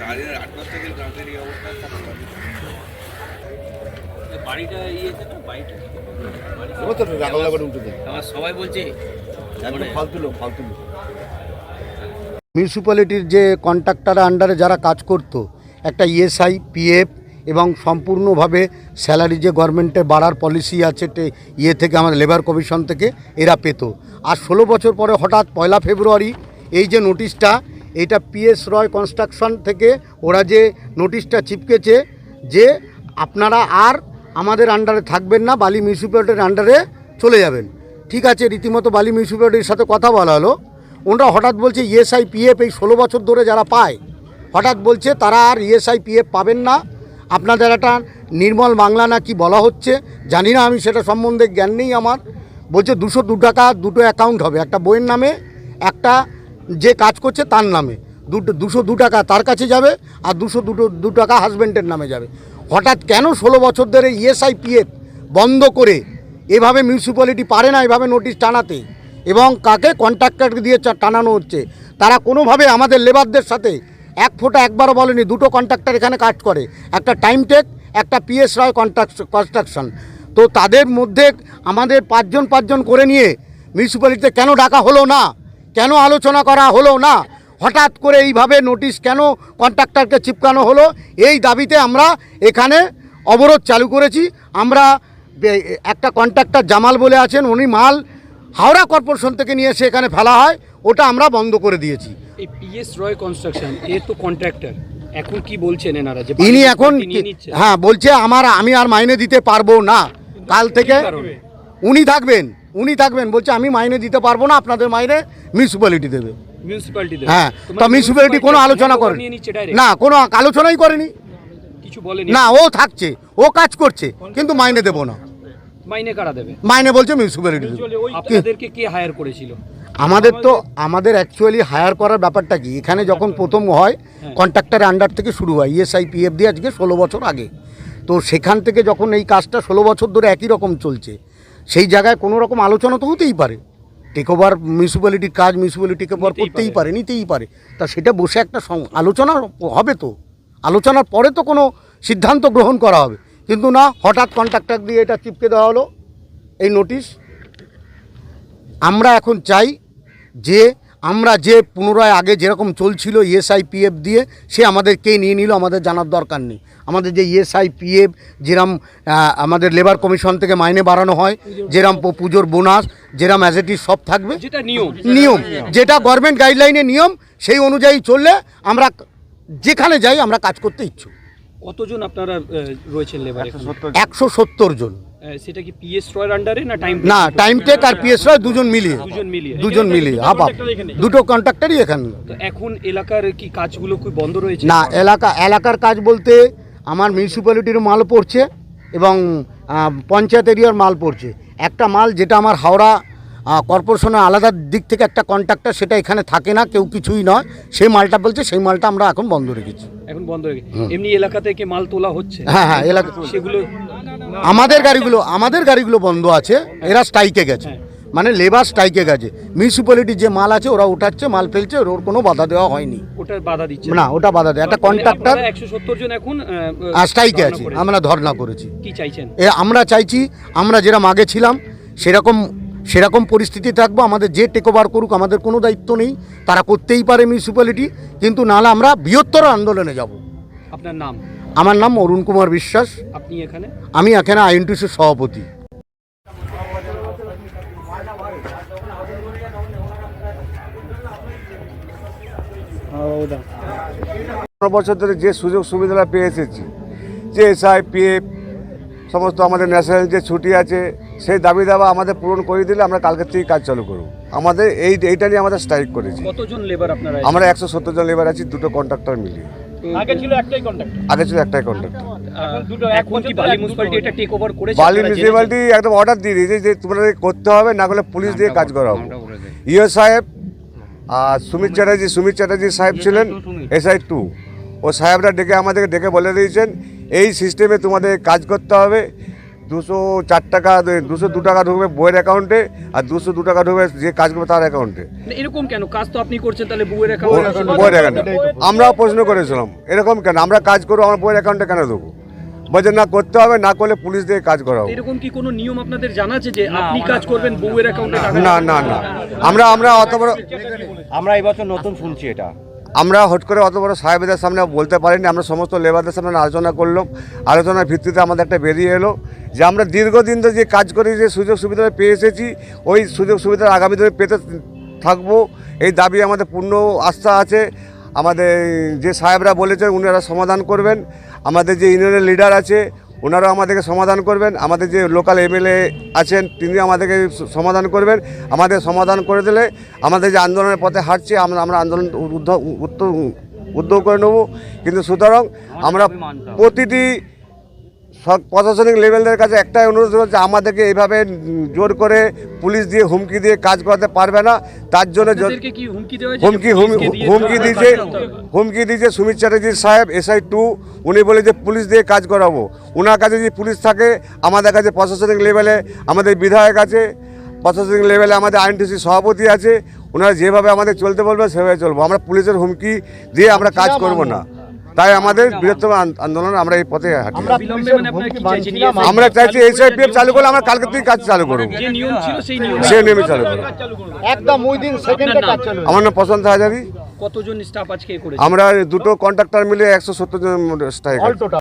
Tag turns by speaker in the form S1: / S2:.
S1: গাড়ির আট মাস থেকে গ্রামের এই অবস্থা
S2: বাড়িটা ইয়েতে না বাড়িটা আমার সবাই বলছে
S3: একদম ফালতু লোক ফালতু লোক।
S4: মিউনিসিপ্যালিটির যে কন্ট্রাক্টর আন্ডারে যারা কাজ করত, একটা ইএসআই পিএফ এবং সম্পূর্ণভাবে স্যালারি যে গভর্নমেন্টে বাড়ার পলিসি আছে ইয়ে থেকে আমাদের লেবার কমিশন থেকে, এরা পেত। আর ষোলো বছর পরে হঠাৎ পয়লা ফেব্রুয়ারি, এই যে নোটিশটা এটা পিএস রয় কনস্ট্রাকশন থেকে ওরা যে নোটিশটা চিপকেছে যে আপনারা আর আমাদের আন্ডারে থাকবেন না, বালি মিউনিসিপ্যালিটির আন্ডারে চলে যাবেন। ঠিক আছে, রীতিমতো বালি মিউনিসিপ্যালিটির সাথে কথা বলা হলো। ওনারা হঠাৎ বলছে ইএসআই পিএফ এই ষোলো বছর ধরে যারা পায়, হঠাৎ বলছে তারা আর ইএসআই পিএফ পাবেন না। আপনাদের একটা নির্মল বাংলা না কি বলা হচ্ছে, জানি না, আমি সেটা সম্বন্ধে জ্ঞান নেই আমার। বলছে দুশো দু টাকা দুটো অ্যাকাউন্ট হবে, একটা বইয়ের নামে, একটা যে কাজ করছে তার নামে। দুটো, দুশো দু টাকা তার কাছে যাবে আর দুশো দুটো, দু টাকা হাজব্যান্ডের নামে যাবে। হঠাৎ কেন ষোলো বছর ধরে ইএসআই পিএফ বন্ধ করে এভাবে মিউনিসিপ্যালিটি পারে না, এভাবে নোটিশ টানাতে? এবং কাকে কন্ট্রাক্টরকে দিয়ে টানানো হচ্ছে, তারা কোনোভাবে আমাদের লেবারদের সাথে এক ফোঁটা একবারও বলেনি, দুটো কন্ট্রাক্টর এখানে কাজ করে, একটা টাইম টেক একটা পিএস রয় কনস্ট্রাকশন তো তাদের মধ্যে আমাদের পাঁচজন পাঁচজন করে নিয়ে মিউনিসিপ্যালিটিতে কেন ডাকা হলো না? কেন আলোচনা করা হলো না? হঠাৎ করে এইভাবে নোটিশ কেন কন্ট্রাক্টরকে চিপকানো হলো? এই দাবিতে আমরা এখানে অবরোধ চালু করেছি। আমরা একটা কন্ট্রাক্টর জামাল বলে আছেন, উনি মাল হাওড়া কর্পোরেশন থেকে নিয়ে এসে এখানে ফেলা হয় ওটা আমরা বন্ধ করে দিয়েছি।
S5: এই পিএস রয় কনস্ট্রাকশন এ তো কন্ট্রাক্টর এখন কি বলছেন এনারা যে
S4: ইনি এখন হ্যাঁ বলছে আমার আমি আর মাইনে দিতে পারব না। কাল থেকে উনি থাকবেন উনি থাকবেন বলছে আমি মাইনে দিতে পারব না আপনাদের মাইনে মিউনিসিপ্যালিটি দেবে।
S5: মিউনিসিপ্যালিটি
S4: হ্যাঁ তা মিউনিসিপ্যালিটি কোনো আলোচনা করে
S5: নিয়ে নিচ্ছে ডাইরেক্ট
S4: না কোনো আলোচনাই করেনি।
S5: কিছু বলেনি?
S4: না ও থাকছে ও কাজ করছে কিন্তু মাইনে দেবো না।
S5: মাইনে কারা দেবে?
S4: মাইনে বলছে মিউনিসিপ্যালিটি
S5: আপনাদেরকে কে হায়ার করেছিল?
S4: আমাদের তো আমাদের অ্যাকচুয়ালি হায়ার করার ব্যাপারটা কি? এখানে যখন প্রথম হয় কন্ট্রাক্টরের আন্ডার থেকে শুরু হয় ইএসআই পিএফ দিয়ে আজকে ষোলো বছর আগে। তো সেখান থেকে যখন এই কাজটা ষোলো বছর ধরে একই রকম চলছে সেই জায়গায় কোনো রকম আলোচনা তো হতেই পারে। টেক ওভার মিউনিসিপ্যালিটির কাজ মিউনিসিপ্যালিটি টেক ওভার করতেই
S5: পারে।
S4: নিতেই পারে। তা সেটা বসে একটা আলোচনা হবে তো। আলোচনার পরে তো কোনো সিদ্ধান্ত গ্রহণ করা হবে। কিন্তু না হঠাৎ কন্ট্রাক্টর দিয়ে এটা চিপকে দেওয়া হলো এই নোটিশ আমরা এখন চাই যে আমরা যে পুনরায় আগে যেরকম চলছিল ইএসআই পিএফ দিয়ে সে আমাদের কে নিয়ে নিল আমাদের জানার দরকার নেই। আমাদের যে ইএসআই পিএফ যেরম আমাদের লেবার কমিশন থেকে মাইনে বাড়ানো হয় যেরম পুজোর বোনাস যেরম অ্যাজেটিভ সব থাকবে।
S5: যেটা নিয়ম।
S4: নিয়ম। যেটা গভর্নমেন্ট গাইডলাইনের নিয়ম সেই অনুযায়ী চললে আমরা যেখানে যাই আমরা কাজ করতে ইচ্ছুক।
S5: কতজন আপনারা রয়েছেন লেবার
S4: একশো সত্তর জন।
S5: সেটা কি পিএস রয়ের আন্ডারে না টাইম
S4: না টাইম টেক আর পিএস রয় দুজন মিলিয়ে।
S5: দুজন মিলিয়ে।
S4: দুজন মিলিয়ে হাফ হাফ দুটো কন্ট্রাক্টরই এখানে।
S5: তো এখন এলাকার কি কাজগুলো কি বন্ধ রয়েছে?
S4: না এলাকা এলাকার কাজ বলতে আমার মিউনিসিপ্যালিটির মাল পড়ছে এবং পঞ্চায়েত এরিয়ার মাল পড়ছে। একটা মাল যেটা আমার হাওড়া কর্পোরেশনের আলাদা দিক থেকে একটা কন্ট্রাক্টর সেটা এখানে থাকে না কেউ কিছুই নয়। সেই মালটা বলছে সেই মালটা আমরা এখন বন্ধ রেখেছি।
S5: এখন বন্ধ হয়ে গেছে এমনি এলাকা থেকে মাল তোলা হচ্ছে?
S4: হ্যাঁ হ্যাঁ এলাকা
S5: সেগুলো
S4: আমাদের গাড়িগুলো আমাদের গাড়িগুলো বন্ধ আছে এরা স্ট্রাইকে গেছে। মানে লেবার স্ট্রাইকে গেছে। মিউনিসিপ্যালিটির যে মাল আছে ওরা উঠাচ্ছে মাল ফেলছে ওর কোনো বাধা দেওয়া হয়নি।
S5: ওটা বাধা দিচ্ছে।
S4: না ওটা বাধা দেয়। একটা কন্ট্রাক্টর
S5: একশো সত্তর জন এখন
S4: স্ট্রাইকে আছে আমরা ধর্ণা করেছি।
S5: কি চাইছেন?
S4: এ আমরা চাইছি আমরা যেরকম আগে ছিলাম সেরকম সেরকম পরিস্থিতি থাকব আমাদের যে টেক ওভার করুক আমাদের কোনো দায়িত্ব নেই তারা করতেই পারে মিউনিসিপ্যালিটি কিন্তু নাহলে আমরা বৃহত্তর আন্দোলনে যাব।
S5: আপনার নাম?
S4: আমার নাম অরুণ কুমার বিশ্বাস।
S5: আপনি এখানে?
S4: আমি এখানে আইএনটিসির সভাপতি।
S3: পনেরো বছর ধরে যে সুযোগ সুবিধাটা পেয়ে এসেছি যে এসআই পিএফ সমস্ত আমাদের ন্যাশনাল যে ছুটি আছে সেই দাবি দাবা আমাদের পূরণ করে দিলে আমরা কালকের থেকেই কাজ চালু করব। আমাদের এই এইটা নিয়ে আমাদের স্ট্রাইক করেছি।
S5: কতজন লেবার আপনারা
S3: আমরা একশো সত্তর জন লেবার আছি দুটো কন্ট্রাক্টর মিলিয়ে।
S5: আগে ছিল একটাই কন্ট্রাক্ট
S3: আগে ছিল একটাই কন্ট্রাক্টর
S5: বালি?
S3: মিউনিসিপ্যালিটি একদম অর্ডার দিয়ে দিয়েছে যে তোমাদের করতে হবে না করলে পুলিশ দিয়ে কাজ করাবো ইও সাহেব আর সুমিত চ্যাটার্জি সুমিত চ্যাটার্জি সাহেব ছিলেন এসআই টু ও সাহেবরা ডেকে আমাদেরকে ডেকে বলে দিয়েছেন এই সিস্টেমে তোমাদের কাজ করতে হবে দুশো চার টাকা দুশো দু টাকা ঢুকবে বইয়ের অ্যাকাউন্টে আর দুশো দু টাকা ঢুকবে যে কাজ করবে তার অ্যাকাউন্টে
S5: এরকম কেন? কাজ তো আপনি করছেন তাহলে বুয়ের
S3: বইয়ের অ্যাকাউন্টে আমরাও প্রশ্ন করেছিলাম এরকম কেন? আমরা কাজ করব আমার বইয়ের অ্যাকাউন্টে কেন দেবো বলছে না করতে হবে না করলে পুলিশ দিয়ে কাজ করাবো
S5: এরকম কি কোনো নিয়ম আপনাদের জানা আছে যে আপনি কাজ করবেন বউয়ের অ্যাকাউন্টে
S3: না না না। আমরা আমরা অত বড়
S1: আমরা এই বছর নতুন শুনছি এটা।
S3: আমরা হট করে অত বড় সাহেবদের সামনে বলতে পারিনি, আমরা সমস্ত লেবারদের সামনে আলোচনা করলাম, আলোচনার ভিত্তিতে আমাদের একটা বেরিয়ে এলো যে আমরা দীর্ঘদিন ধরে যে কাজ করি, যে সুযোগ সুবিধা পেয়ে এসেছি, ওই সুযোগ সুবিধা আগামী দিনে পেতে থাকব, এই দাবি আমাদের পূর্ণ আস্থা আছে। আমাদের যে সাহেবরা বলেছেন, উনারা সমাধান করবেন। আমাদের যে ইউনিয়নের লিডার আছে ওনারাও আমাদেরকে সমাধান করবেন আমাদের যে লোকাল এমএলএ আছেন তিনি আমাদেরকে সমাধান করবেন আমাদের সমাধান করে দিলে আমাদের যে আন্দোলনের পথে হাঁটছি আমরা আমরা আন্দোলন উদ্ধ- উদ্যোগ করে নেব। কিন্তু সুতরাং আমরা প্রতিটি প্রশাসনিক লেভেলের কাছে একটাই অনুরোধ করছে আমাদেরকে এইভাবে জোর করে পুলিশ দিয়ে হুমকি দিয়ে কাজ করাতে পারবে না। তার জন্য য-
S5: হুমকি
S3: হুমকি
S5: যে
S3: দিয়েছে হুমকি দিয়েছে সুমিত চ্যাটার্জি সাহেব এসআই টু। উনি বলে যে পুলিশ দিয়ে কাজ করাবো। ওনার কাছে যদি পুলিশ থাকে আমাদের কাছে প্রশাসনিক লেভেলে আমাদের বিধায়ক আছে প্রশাসনিক লেভেলে আমাদের আইনটিসি সভাপতি আছে ওনারা যেভাবে আমাদের চলতে বলবে সেভাবে চলবো। আমরা পুলিশের হুমকি দিয়ে আমরা কাজ করব না। তাই আমাদের বৃহত্তম আন্দোলন আমরা এই পথে হাঁটি
S5: বিলম্বে মানে আপনারা কি চাইছেন ESI
S3: আমরা চাইছি এসআইপিএফ চালু করলে আমরা কালকে থেকে কাজ চালু করব
S5: যে নিয়ম ছিল সেই নিয়ম
S3: সে নিয়মে চালু করব
S4: একদম ওই দিন কাজ
S3: আমার নাম প্রশান্ত হাজারি।
S5: কতজন স্টাফ আজকে
S3: আমরা দুটো কন্ট্রাক্টর মিলে একশো সত্তর জন
S4: টোটাল